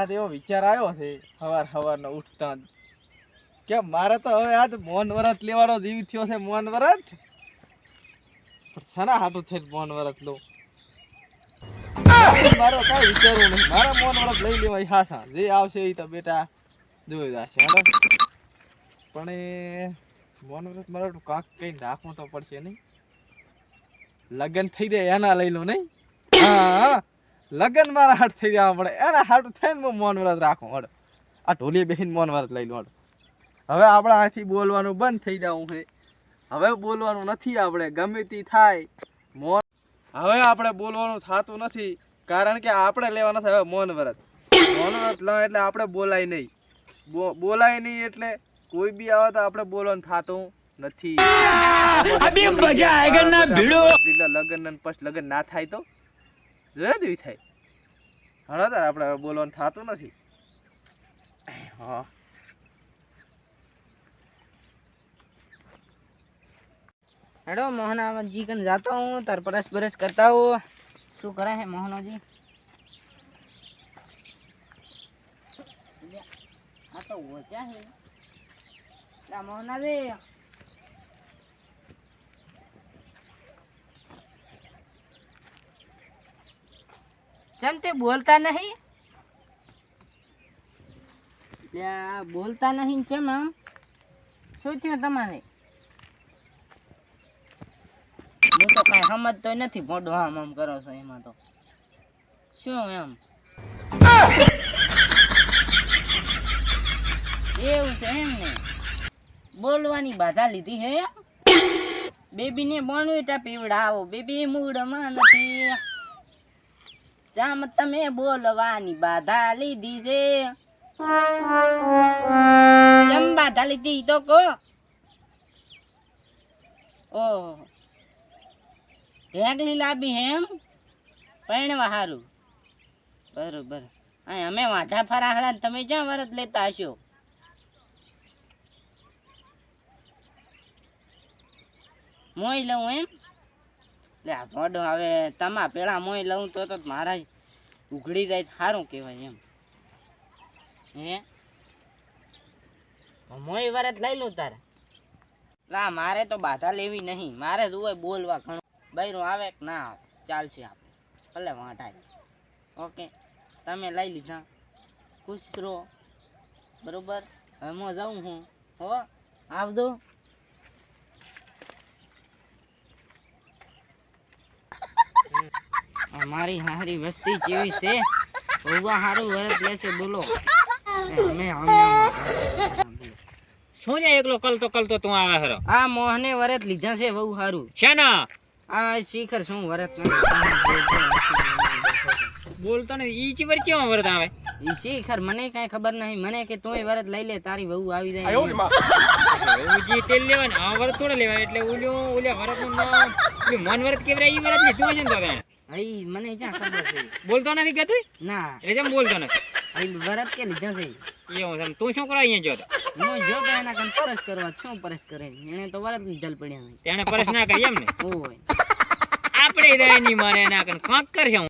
આજ એવો વિચાર આવ્યો છે સવાર સવારનો ઉઠતા કે મારે તો હવે આજ મોન વરત લેવાનો જીવ થયો છે મોહન વ્રત. શાના હાટું થઈ મોહન વ્રત લો મારો કઈ વિચારવું નહીં. મારા મોહન વ્રત લઈ લેવાય હા હા જે આવશે એ તો બેટા જોઈ જશે, હાલો. પણ એ મોહન વરત મારે કાંક કઈ નાખવું તો પડશે નહીં. લગ્ન થઈ જાય, એના લઈ લો નહીં. હા હા. લગ્ન મારા હાટ થઈ જવા પડે એના હાટ થઈને હું મૌન વ્રત રાખું હડ આ ઢોલી બેહીને મૌન વ્રત લઈ લો હવે આપણે આથી બોલવાનું બંધ થઈ જવું છે. હવે બોલવાનું નથી આપણે ગમે તે થાય મૌન. હવે આપણે બોલવાનું થતું નથી કારણ કે આપણે લેવા નથી હવે મૌન વ્રત. મૌન વ્રત લો એટલે આપણે બોલાય નહીં. બોલાય નહીં એટલે કોઈ બી આવે તો આપણે બોલવાનું થતું નથી. લગ્ન પછી લગ્ન ના થાય તો? જોયા દેવી થાય હણા તાર આપણે બોલવાનું થતું નથી. હા. હેડો મોહનાજી કન જાતો હું તાર પરસ બરસ કરતા હું. શું કરે હે મોહનજી? આ તો ઓછા હે. મોહનાજી ચમ તે બોલતા નહીં. બોલતા નહીં ચમ આમ? શું થયું તમારે? હું તો કઈ સમજતો નથી મોઢું આમ આમ કરો છો એમાં તો. શું એમ? એવું છે એમ ને? બોલવાની બાધા લીધી હે? બેબીને બોનવીટા પીવડાવો. બેબી મૂડમાં નથી જામ તમે બોલવાની બાધા લીધી છે. કેમ બાધા લીધી તો કહો. ઓહો. ઢેકલી લાવી હેમ પરણવા હારું. બરોબર. અહીં અમે વાંધા ફરાહડા ને તમે જ્યાં વરત લેતા હશો? મોય લઉં એમ? લે, આ મોઢું હવે તમા પેલા મોય લઉં તો તો મારા ઉઘડી જાય સારું કહેવાય એમ. હે? મોય વરત લઈ લઉં તારે. ના મારે તો બાધા લેવી નહીં. મારે જોવે બોલવા ઘણું. બૈરું આવે કે ના આવે, ચાલશે આપણે ભલે વાંટાય ઓકે, તમે લઈ લીધા. ખુશ રહો. બરોબર? હવે હું જાઉં હું. હો, આવજો. આ મારી હારી વસ્તી જેવી છે? ભગવા હારું વરસ લેશે બોલો. અમે શું છે એકલો કલતો કલતો તું આવે હરો આ મોહને વરત લીધા છે બહુ સારું ને આ શિખર શું વરત બોલતો ને ઈ ચીવર કેવા વરત આવે? ઈ શિખર મને કઈ ખબર નહીં. મને કે તોય વરત લઈ લે તારી બહુ આવી જાય. ઉજી તેલ લેવાય આ વરત થોડે લેવાય. એટલે ઓલ્યો ઓલ્યા વરતનું મન વરત કેવરાય ઈ વરત ને તું છે ને તો હઈ મને ક્યાં ખબર છે? બોલતો નથી કહેતું ના. એ જેમ બોલતો નથી? હઈ વરત કે લીધા છે એ હું સમ તું શું કરા અહીંયા જો હું જો કે એના કન પરસ કરવા શું પરસ કરે? એને તો વરત જલ પડ્યા હોય તેને પરસ ના કરી એમ ને? ઓય. આપણે રે ની મારે એના કન કોક કરશે હું.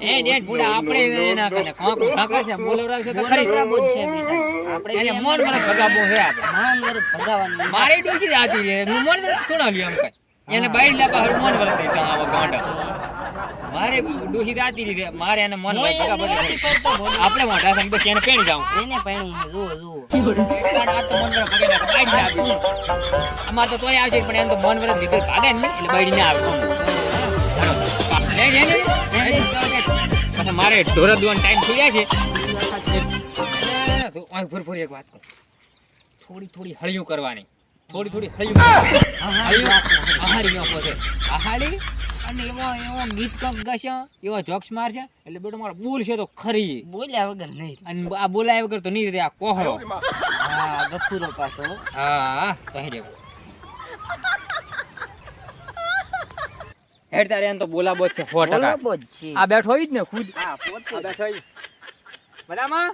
એ ડેડ બુડા આપણે એના કન કોક કોક કરશે બોલવરાવશે તો ખરી. બોલવરાવો છે બેટા. આપણે એને મોન મને ભગાબો છે આપણે. માન વરત ભગાવવાનું. મારી ડોસી આતી છે. હું મોન વરસ થોડા લ્યો એમ કઈ. એને બાઈડ લાપા હર મોન વરસ દેતા આવા ગાંડા મારે ડોસી દાતી રીતે મારે એને મોન વરસ ભગાબો આપણે મોઢા સંગ એને પેણી જાઉં એને પૈણું જો આ તો મોન બાઈડ અમાર તો તોય આવશે પણ એમ તો મન વરસ નીકળ ભાગે ને એટલે બાઈડ ના આવે પછી મારે ઢોર દોવાનો ટાઈમ થઈ જાય છે ફૂર ફૂર એક વાત કર થોડી થોડી હળિયું કરવાની થોડી થોડી હળિયું નો પોતે આહાડી અને એવો એવો ગીત કંક ગાશે એવો જોક્સ મારશે એટલે બેટો મારો બોલ છે તો ખરી. બોલ્યા વગર નહીં. અને આ બોલાય વગર તો નહીં આ કોહળો. હા ગફુરો પાછો. હા કહી દેવો. હેડ તારે એમ તો બોલાબો જ છે સો ટકા. આ બેઠો હોય જ ને ખુદ. હા આ બેઠો બરાબર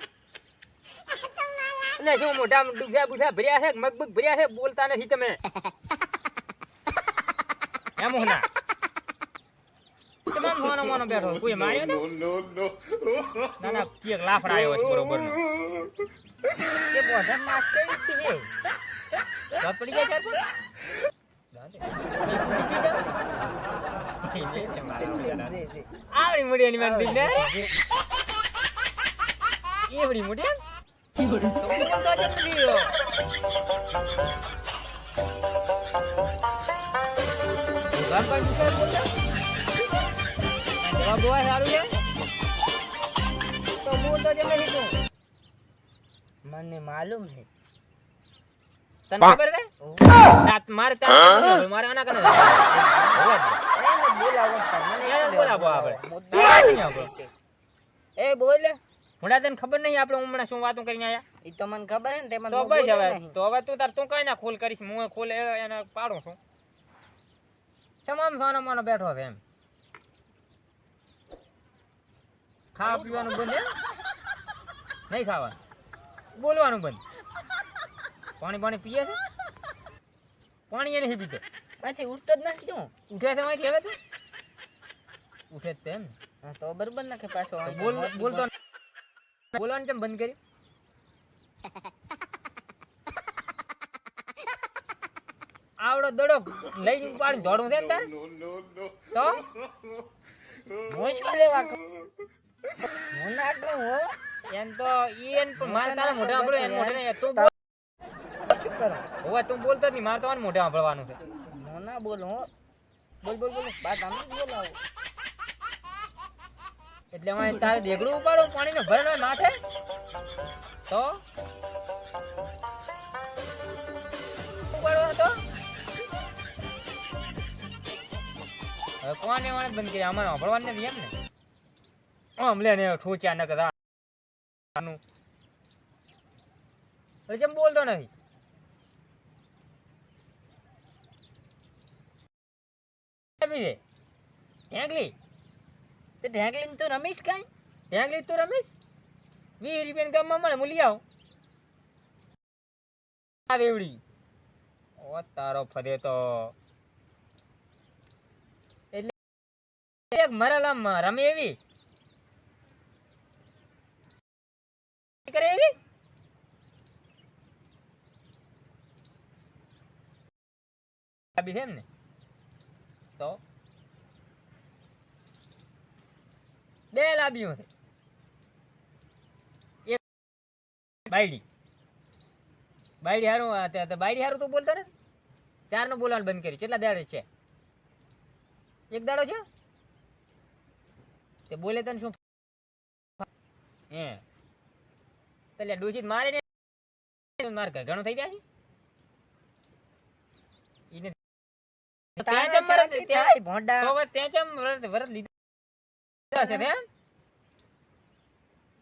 એટલે શું મોટા ડુગા બુધા ભર્યા છે મગ મગ ભર્યા છે બોલતા નથી તમે. એમ હું ના. તમામ ફોનો મોનો બેઠો કોઈ માર્યો તો ના ના કેક લાફડા આવ્યો છે બરોબર નો. કે બોધન માસ્ટર છે. રાત પડી ગયા ચાર પણ. આવડી મોટી એની મારી દીકને એવડી મોટી હું હું મને માલુમ છે. તને ખબર છે? રાત મારે ત્યાં મારે આના કને બોલાવો મને બોલાવો. આપણો. એ બોલે. મોટા તને ખબર નહીં આપણે હમણાં શું વાતો કરીને આયા? એ તો મને ખબર હે ને તે મને તો બસ હવે તો હવે તું તાર તું કઈ ના ખોલ કરીશ હું ખોલ એને પાડું છું. તમામ સોનો માનો બેઠો છે એમ. ખાવા પીવાનું બંધ નહીં ખાવા. બોલવાનું બંધ. પાણી પાણી પીએ છે? પાણી એ નહીં પીતો. પાછી ઉઠતો જ નથી શું? ઉઠે છે માહિતી હવે તું? ઉઠે જ તેમ તો બરોબર નાખે પાછો. બોલ બોલતો બોલવાનું કેમ બંધ કર્યું? આવડો દડો લઈને પાડી દોડવું છે ને તારે તો મુશ્કેલ લેવા? હું ના કહું હો. એમ તો પણ મારે તારા મોઢે સાંભળ્યું એમ મોઢે. તું બોલ. શું કરો હવે તું બોલતો જ નહીં. મારે તમારે મોઢે સાંભળવાનું છે. હું ના બોલું હો. બોલ બોલ બોલ. બાત આમ બોલાવો? એટલે હવે તારે દેગડું ઉપાડો, પાણીને ભરેલો માથે? તો? ઉપાડવાનો તો? હવે કોને વાળે બંધ કરી અમારે સાંભળવાનું એમ ને? અમલે ને ઠોચ્યા ન કદા હવે જેમ બોલતો નથી. બીજે ઢેંગલી તે ઢેંગલીને તો રમીશ કાંઈ? ઢેંગલી તું રમીશ? વીસ રૂપિયાની ગામમાં મળે, હું લઈ દેવડી ઓ, તારો ફરે તો. એટલે એક મરલમ રમે એવી. કરે એવી? લાંબી છે ને? તો? બે લાંબીઓ એક બાયડી. બાયડી હારું બાયડી હારું તું બોલતો ને? ચારનું બોલવાનું બંધ કર્યું. કેટલા દાડે છે? એક દાડો છે? તે બોલે તને શું હે. પેલે ડોસી મારે ને માર ઘણો થઈ ગયા છે? ઈને ત્યાં ચમ ત્યાં- ભોંડા. તો ત્યાં ચમ વરત વરત લીધા. હશે બેન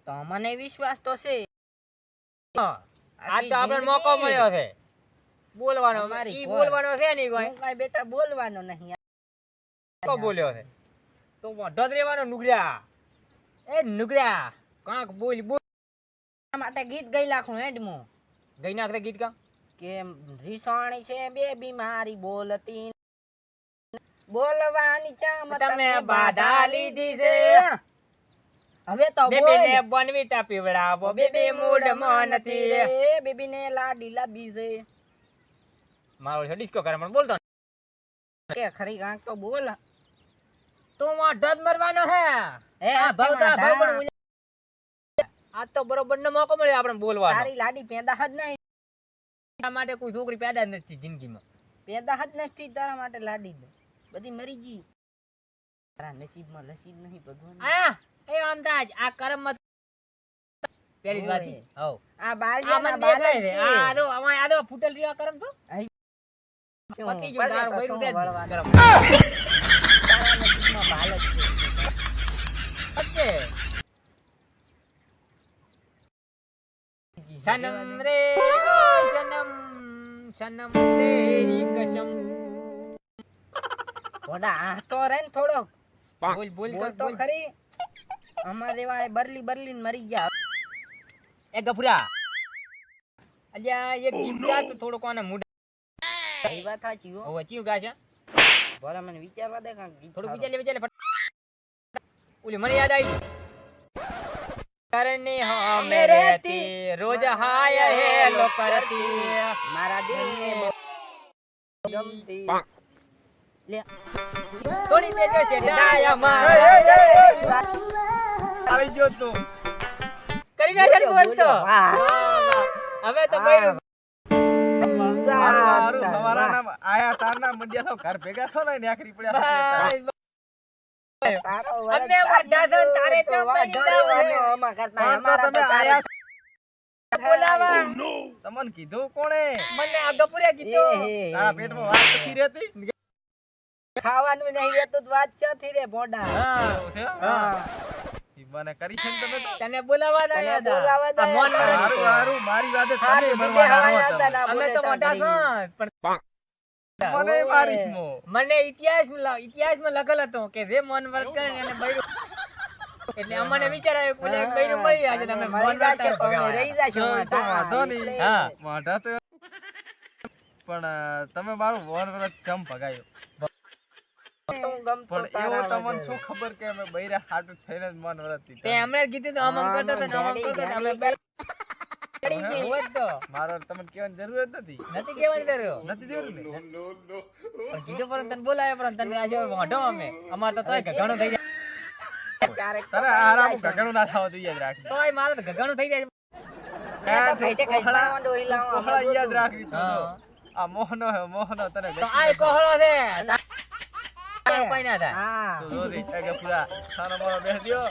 તો મને વિશ્વાસ તો છે. આ તો આપણને મોકો મળ્યો છે. બોલવાનો મારી ઈ બોલવાનો છે નહીં કોઈ કાઈ બેટા બોલવાનો નહીં. તો બોલ્યો છે. તો મોઢો જ રહેવાનો એ નુગડ્યા કાંક બોલ બોલ. માટે ગીત ગઈ લાખું હેડમું ગઈ નાખતે ગીત કા કે રીસાણી છે બે બીમારી બોલતી બોલવાની ચા તમે બાધા લીધી છે. હવે તો બેબી ને બનવીટા પીવડાવો. બેબી મૂડમાં નથી એ બેબી ને લાડી લાબી છે. મારો છે ડિસ્કો કરે પણ બોલતો કે ખરી કાંક તો બોલ. તું મોઢો જ મરવાનો હે. આ ભવતા ભવ પણ આ તો બરોબર નો મોકો મળ્યો આપણે બોલવાનો. તારી લાડી પેદા જ નહીં. તારા માટે કોઈ છોકરી પેદા જ નથી જિંદગીમાં. પેદા જ નથી તારા માટે લાડી. બધી મરી ગઈ. તારા નસીબમાં નસીબ નહીં ભગવાન. આ એ આમ આ કર્મ પેલી જ વાત. હો હવ. આ આ બાલિયાના મને છે. છે. આ જો અમાય આ જો ફૂટેલ રહ્યો કર્મ તો? પતી પછી તારું બૈરું દે જ કર્મ. તારા નસીબમાં બાલક છે. ઓકે. સનમ રે સનમ સનમ તેરી કસમ. ઘોડા આ તો રે ને થોડોક. બોલ બોલ તો. ખરી. અમારે એવા બરલી બરલી ને મરી ગયા. એ ગફુરા. અલ્યા એક ગીત ગા તો થોડો કોને મૂડ. એ વાત સાચી હો. હવે ચિયું ગાશે? ભલે મને વિચારવા દે ગીત થોડું. વિચાર લે વિચાર લે ઓલી મને યાદ આવી. કરને હમે રહેતી રોજ હાય હેલો કરતી મારા દિલ ને ગમતી. લે. તોડી દેજો છે ડાયામાં એ, એ, એ, એ. આવી ગયો તું. કરી નાખે ને બોલ તો. હવે તો બૈરું હારું, હારું, નામ આયા તારના મંડ્યા થો ઘર ભેગા થો ને આખરી પડ્યા અમને વાડા ધન તારે તો ચોપડી. કરતા અમારા તમે. આયા બોલાવા. તમને કીધું કોણે? મને આ ગપુરે કીધું. તારા પેટમાં વાત નથી રહેતી? ખાવાનું નહીં રહેતું તો વાત ચોથી રે ભોડા હા એવું છે? હા. મને કરી છે તમે તો? તને બોલાવા તને ના બોલાવા હતા આ મોન મારું હારું મારી વાતે તમે મરવાના હતા અમે તો મોટા છો પણ મને મારીશ મો. મને ઇતિહાસ ઇતિહાસમાં લખેલ હતો કે જે મોન વર્ત કરે ને એને બૈરું. એટલે અમને વિચાર આવ્યો કોને બૈરું મળી આજે તમે મોન વર્ત રહી જાશો તો-. વાંધો નહીં. હા. મોઢા તો પણ તમે મારું મોન વર્ક જમ ભગાયું. પણ એવું તમને શું ખબર કે અમે બૈરા હાટું થઈને જ મન વરસ તે હમણાં કીધું તો આમ આમ કરતો હતો આમ આમ કરતો અમે તો. મારો તમને કહેવાની જરૂર નથી. નથી કહેવાનું કર્યું. નથી જરૂર ને? પણ કીધું પરંતુ તને બોલાવ્યો પરંતુ તને આજે વાંઢો અમે. અમારે તો તોય ઘઘાણું થઈ જાય. તો રહી આરામ ઘગણું ના થવા યાદ રાખજે. તોય મારે તો ઘઘાણું થઈ જાય. તો યાદ રાખી તું. તો. આ મોહનો મોહનો તને તો આ કોહળો છે. કોઈ ના થાય? હા. તું જોતી એ કે પૂરા ખાનો મારો બેસ દ્યો.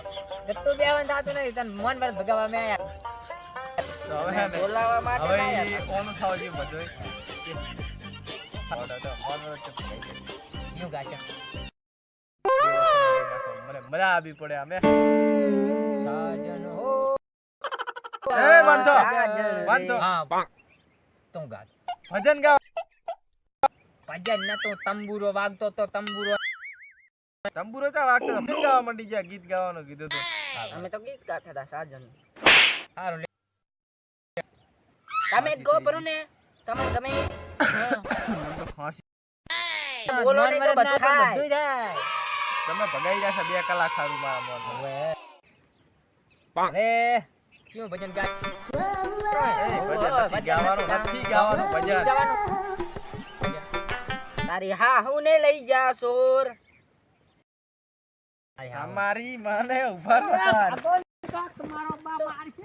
ગત્તુ બેવાનું થતું નહીં તને મન પર ભગાવા મેં આયા. તો હવે બોલાવા માટે હવે ના ઈ આવ્યા. ઓનું થવા જેવું બધુંય. મોઢા તો મન વરસ ચમ ભગાઈ ગયું. યું ગાચા મને મજા આવી પડે અમે સાજન હો. એ વાંધો. વાંધો. હા. તું ગાત. ભજન ગાવ. ભજન ન તો તંબુરો વાગતો તો તંબુરો તંબુરો તો વાગતો હતો. ગાવા માંડી ગયા ગીત ગાવાનું કીધું તો. અમે તો ગીત ગાતા હતા સાજન. સારું તમે જ ગો ભરો ને તમે તમે તો ખાંસી બોલો ને તો બધું તમે ભગાઈ રહ્યા છો બે કલાક ખારું મારા મોન. હવે. હવે. શું ભજન ગાય? ભજન નથી ગાવાનું નથી ગાવાનું ભજન. તારી હા હું ને લઈ જા સોર. અમારી મને ઊભા તમારો બાપ આર છે